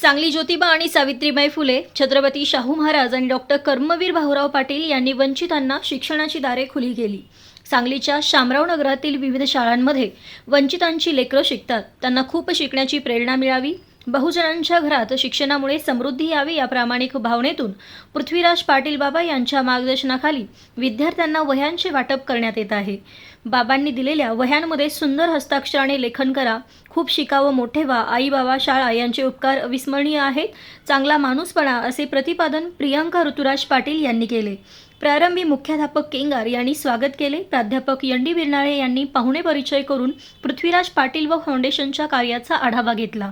सांगली ज्योतिबा आणि सावित्रीबाई फुले छत्रपती शाहू महाराज आणि डॉक्टर कर्मवीर भाऊराव पाटील यांनी वंचितांना शिक्षणाची दारे खुली केली. सांगलीच्या शामराव नगरातील विविध शाळांमध्ये वंचितांची लेकरं शिकतात. त्यांना खूप शिकण्याची प्रेरणा मिळावी. बहुजनांच्या घरात शिक्षणामुळे समृद्धी यावी या प्रामाणिक भावनेतून पृथ्वीराज पाटील बाबा यांच्या मार्गदर्शनाखाली विद्यार्थ्यांना वह्यांचे वाटप करण्यात येत आहे. बाबांनी दिलेल्या वह्यांमध्ये सुंदर हस्ताक्षराने लेखन करा खूप शिकावं मोठे व्हा आई बाबा शाळा यांचे उपकार अविस्मरणीय आहेत चांगला माणूसपणा असे प्रतिपादन प्रियांका ऋतुराज पाटील यांनी केले. प्रारंभी मुख्याध्यापक केंगार यांनी स्वागत केले. प्राध्यापक यंडी बिरनाळे यांनी पाहुणे परिचय करून पृथ्वीराज पाटील व फाउंडेशनच्या कार्याचा आढावा घेतला.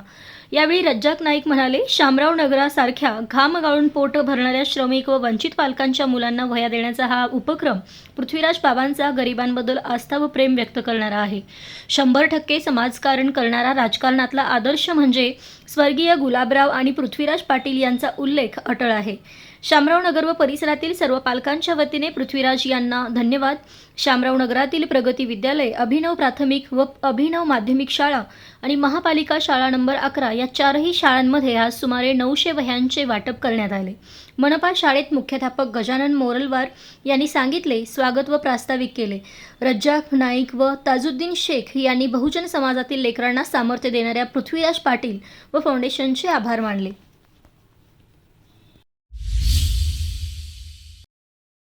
यावेळी रज्जाक नाईक म्हणाले शामराव नगरासारख्या घाम गाळून पोट भरणाऱ्या श्रमिक व वंचित पालकांच्या मुलांना वह्या देण्याचा हा उपक्रम पृथ्वीराज बाबांचा गरिबांबद्दल आस्था व प्रेम व्यक्त करणारा आहे. शंभर टक्के समाजकारण करणारा राजकारणातला आदर्श म्हणजे स्वर्गीय गुलाबराव आणि पृथ्वीराज पाटील यांचा उल्लेख अटळ आहे. शामराव नगर व परिसरातील सर्व पालकांच्या वतीने पृथ्वीराज यांना धन्यवाद. शामराव नगरातील प्रगती विद्यालय अभिनव प्राथमिक व अभिनव माध्यमिक शाळा आणि महापालिका शाळा नंबर अकरा या चारही शाळांमध्ये आज सुमारे नऊशे वह्यांचे वाटप करण्यात आले. मनपा शाळेत मुख्याध्यापक गजानन मोरलवार यांनी सांगितले स्वागत व प्रास्ताविक केले. रज्जाक नाईक व ताजुद्दीन शेख यांनी बहुजन समाजातील लेकरांना सामर्थ्य देणाऱ्या पृथ्वीराज पाटील व फाउंडेशनचे आभार मानले.